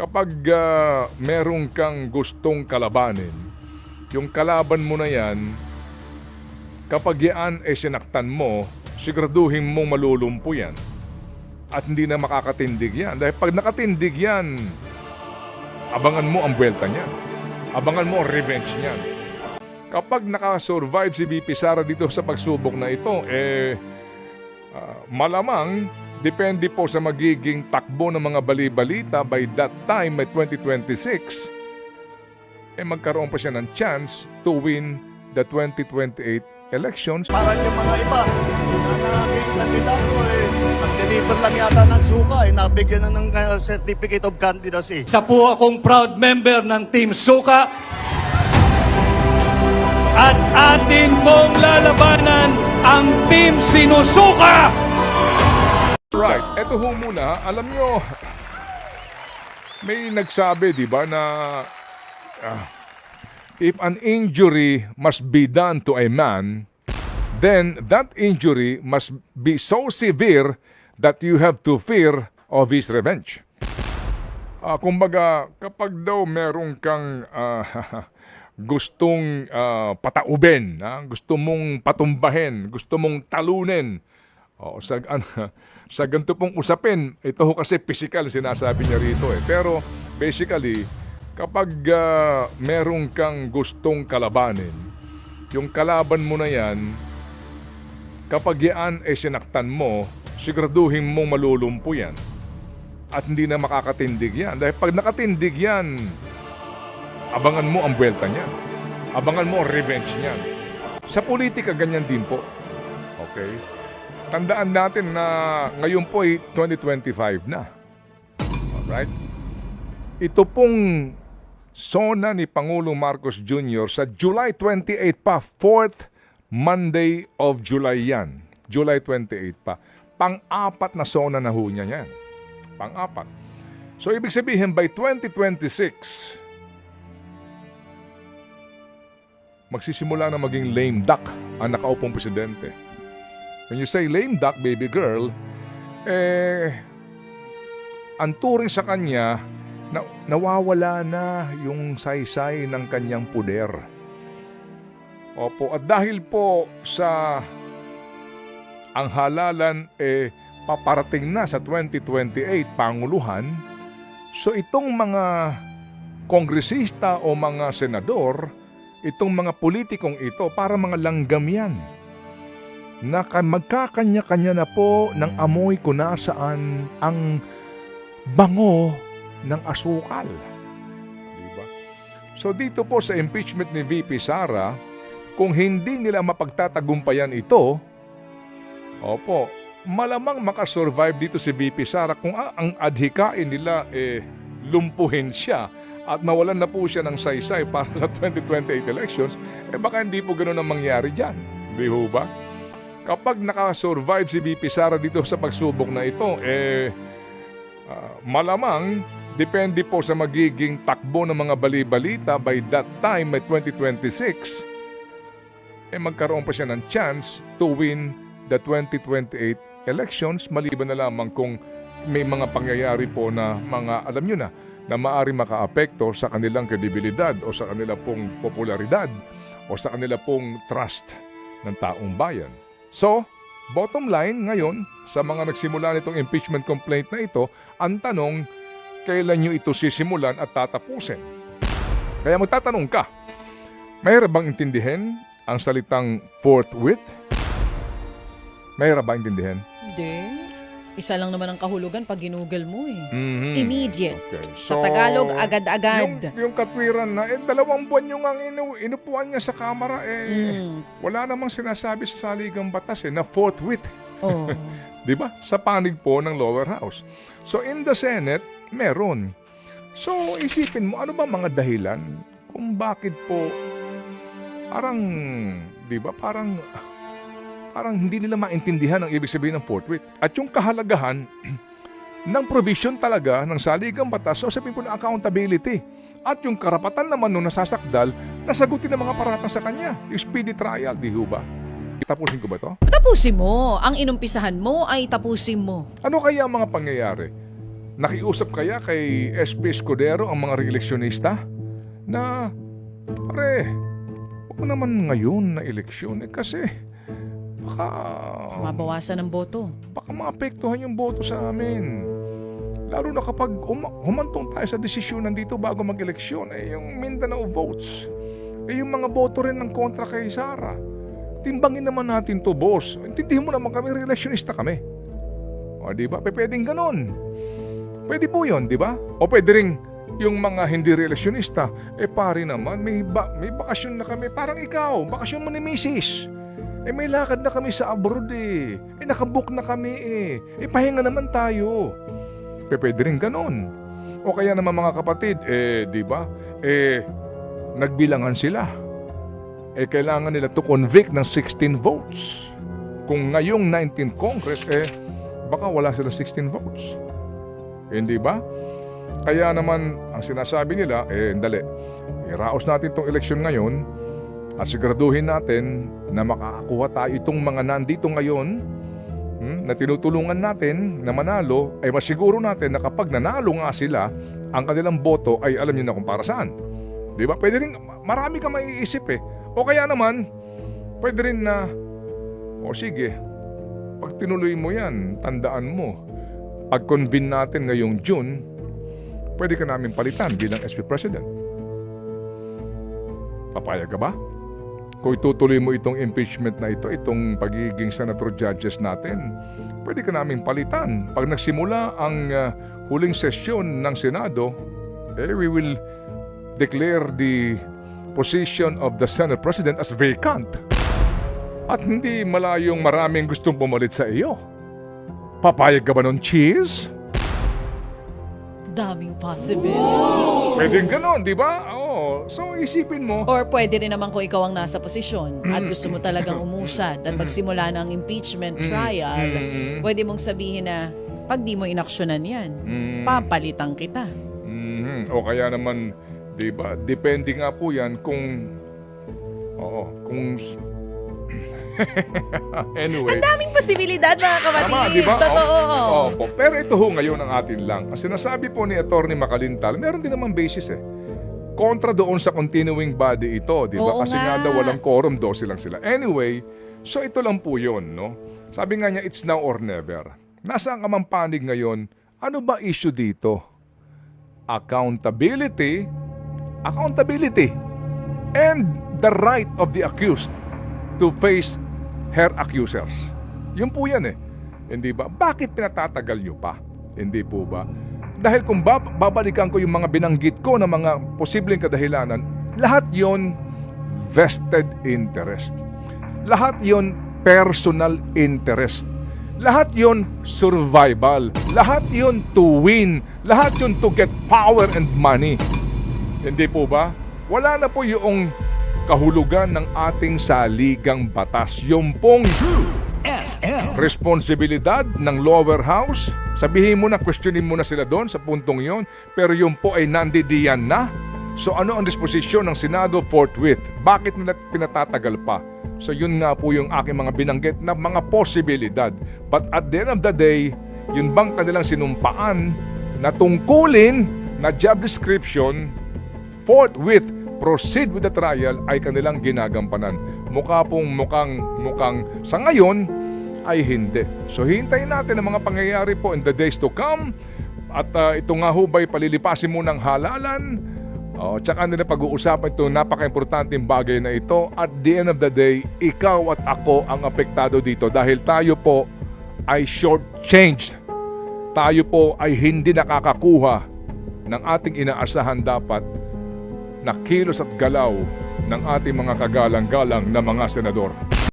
kapag ah, merong kang gustong kalabanin, yung kalaban mo na yan, kapag yan ay sinaktan mo, siguraduhin mong malulumpo yan. At hindi na makakatindig yan. Dahil pag nakatindig yan, abangan mo ang buwelta niyan. Abangan mo ang revenge niyan. Kapag nakasurvive si VP Sara dito sa pagsubok na ito, eh, ah, malamang depende po sa magiging takbo ng mga bali-balita by that time, by 2026, eh magkaroon pa siya ng chance to win the 2028 elections. Parang yung mga iba na naging kandidato eh, nag-deliver lang yata ng suka eh, nabigyan na ng uh, certificate of candidacy. Isa po akong proud member ng Team Suka. At atin pong lalabanan ang Team Sinusuka! Right. Ito ho muna, alam nyo, may nagsabi, di ba, na ah, if an injury must be done to a man, then that injury must be so severe that you have to fear of his revenge. Ah, kumbaga, kapag daw merong kang ah, gustong ah, patauben, ah, gusto mong patumbahin, gusto mong talunin, o sa, ano, sa ganito pong usapin, ito ho kasi physical sinasabi niya rito eh. Pero basically, kapag ah, merong kang gustong kalabanin, yung kalaban mo na yan, kapag yan ay sinaktan mo, siguraduhin mong malulumpo yan. At hindi na makakatindig yan. Dahil pag nakatindig yan, abangan mo ang buwelta niyan. Abangan mo ang revenge niyan. Sa politika, ganyan din po. Okay? Tandaan natin na ngayon po ay 2025 na. Alright? Ito pong sona ni Pangulong Marcos Jr. sa July 28 pa, 4th Monday of July yan. July 28 pa. Pang-apat na sona na ho niya yan. Pang-apat. So, ibig sabihin, by 2026, magsisimula na maging lame duck ang nakaupong presidente. When you say lame duck, baby girl, eh, ang turing sa kanya, na, nawawala na yung saysay ng kanyang puder. Opo, at dahil po sa ang halalan eh paparating na sa 2028 panguluhan, so itong mga kongresista o mga senador, itong mga politikong ito para mga langgam yan na ka- magkakanya-kanya na po ng amoy kung nasaan ang bango ng asukal. Diba? So dito po sa impeachment ni VP Sara, kung hindi nila mapagtatagumpayan ito, opo, malamang makasurvive dito si VP Sara kung ah, ang adhikain nila eh lumpuhin siya at mawalan na po siya ng saysay para sa 2028 elections, eh baka hindi po ganun ang mangyari dyan. Di ba? Kapag nakasurvive si VP Sara dito sa pagsubok na ito, eh ah, malamang depende po sa magiging takbo ng mga bali-balita by that time, by 2026, eh magkaroon pa siya ng chance to win the 2028 elections maliban na lamang kung may mga pangyayari po na mga, alam nyo na, na maari makaapekto sa kanilang kredibilidad o sa kanila pong popularidad o sa kanila pong trust ng taong bayan. So, bottom line ngayon, sa mga nagsimula nitong impeachment complaint na ito, ang tanong, kailan nyo ito sisimulan at tatapusin? Kaya magtatanong ka, mayroon bang intindihin ang salitang forthwith? Mayroon ba intindihin? Hindi. Isa lang naman ang kahulugan pag ginugol mo eh. Mhm. Immediate. Okay. Sa Tagalog, agad-agad. Yung, yung katwiran na, eh, dalawang buwan yung ang inu, inupuan niya sa kamara, eh, Mm. wala namang sinasabi sa saligang batas eh, na forthwith. Oh. Di ba? Sa panig po ng lower house. So in the Senate, meron. So isipin mo, ano ba mga dahilan kung bakit po parang, di ba, parang parang hindi nila maintindihan ang ibig sabihin ng forthwith. At yung kahalagahan ng provision talaga ng saligang batas, so sabihin po ng accountability. At yung karapatan naman nung nasasakdal, nasagutin ng mga paratang sa kanya. Yung speedy trial, di ho ba? Tapusin ko ba to? Tapusin mo. Ang inumpisahan mo ay tapusin mo. Ano kaya ang mga pangyayari Nakiusap kaya kay SP Escudero ang mga reeleksyonista na pare, huwag naman ngayon na eleksyon eh kasi baka Mabawasan ng boto. baka maapektuhan yung boto sa amin. Lalo na kapag hum- humantong tayo sa desisyonan dito bago mag-eleksyon, eh yung Mindanao votes, eh yung mga boto rin ng kontra kay Sara. Timbangin naman natin to, boss. Intindihin mo naman kami, relationista kami. O, di ba? Pwedeng ganon. Pwede po yun, di ba? O pwede rin yung mga hindi relationista, eh pare naman, may, ba- may bakasyon na kami. Parang ikaw, bakasyon mo ni misis. Eh may lakad na kami sa abroad eh. Eh nakabook na kami eh. Eh pahinga naman tayo. Pe, pwede rin ganon. O kaya naman mga kapatid, eh di ba? Eh nagbilangan sila. Eh kailangan nila to convict ng 16 votes. Kung ngayong 19th Congress, eh baka wala sila 16 votes. Hindi ba? Kaya naman, ang sinasabi nila, eh, dali, iraos natin itong eleksyon ngayon at siguraduhin natin na makakakuha tayo itong mga nandito ngayon hmm, na tinutulungan natin na manalo, ay masiguro natin na kapag nanalo nga sila, ang kanilang boto ay alam niyo na kung para saan. Di ba? Pwede rin, marami ka maiisip eh. O kaya naman, pwede rin na, o sige, pag tinuloy mo yan, tandaan mo, pag convene natin ngayong June, pwede ka namin palitan bilang SP President. Papayag ka ba? Kung itutuloy mo itong impeachment na ito, itong pagiging senator judges natin, pwede ka namin palitan. Pag nagsimula ang uh, huling sesyon ng Senado, eh, we will declare the position of the Senate President as vacant. At hindi malayong maraming gustong pumalit sa iyo. Papayag ka ba nun, cheese? Daming possibilities. Pwedeng ganon, di ba? Oo. So, isipin mo. Or pwede rin naman kung ikaw ang nasa posisyon at gusto mo talagang umusad at magsimula ng impeachment trial, Mm. pwede mong sabihin na pag di mo inaksyonan yan, Mm. papalitan kita. Mhm. O kaya naman, di ba, depende nga po yan kung, oo, kung, anyway. Daming posibilidad mga kapatid. Tama, di ba? Totoo. Oo. Opo. Pero ito ho ngayon ang atin lang. Ang sinasabi po ni Attorney Makalintal, meron din naman basis eh. Kontra doon sa continuing body ito, di ba? Oo Kasi nga nga. daw walang quorum, 12 lang sila. Anyway, so ito lang po yun, no? Sabi nga niya, it's now or never. Nasaan ka mang panig ngayon? Ano ba issue dito? Accountability, accountability, and the right of the accused to face her accusers. Yun po yan eh. Hindi ba? Bakit pinatatagal nyo pa? Hindi po ba? Dahil kung bab- babalikan ko yung mga binanggit ko na mga posibleng kadahilanan, lahat yon vested interest. Lahat yon personal interest. Lahat yon survival. Lahat yon to win. Lahat yon to get power and money. Hindi po ba? Wala na po yung kahulugan ng ating saligang batas. Yung pong responsibilidad ng lower house. Sabihin mo na, questionin mo na sila doon sa puntong yon. Pero yung po ay nandidiyan na. So ano ang disposisyon ng Senado forthwith? Bakit nila pinatatagal pa? So yun nga po yung aking mga binanggit na mga posibilidad. But at the end of the day, yun bang kanilang sinumpaan na tungkulin na job description forthwith proceed with the trial ay kanilang ginagampanan. Mukha pong mukhang, mukhang sa ngayon ay hindi. So hintayin natin ang mga pangyayari po in the days to come. At ah, ito nga ho ba'y palilipasin mo ng halalan? O, tsaka nila pag-uusapan ito napaka-importanteng bagay na ito. At the end of the day, ikaw at ako ang apektado dito dahil tayo po ay short-changed. Tayo po ay hindi nakakakuha ng ating inaasahan dapat na kilos at galaw ng ating mga kagalang-galang na mga senador.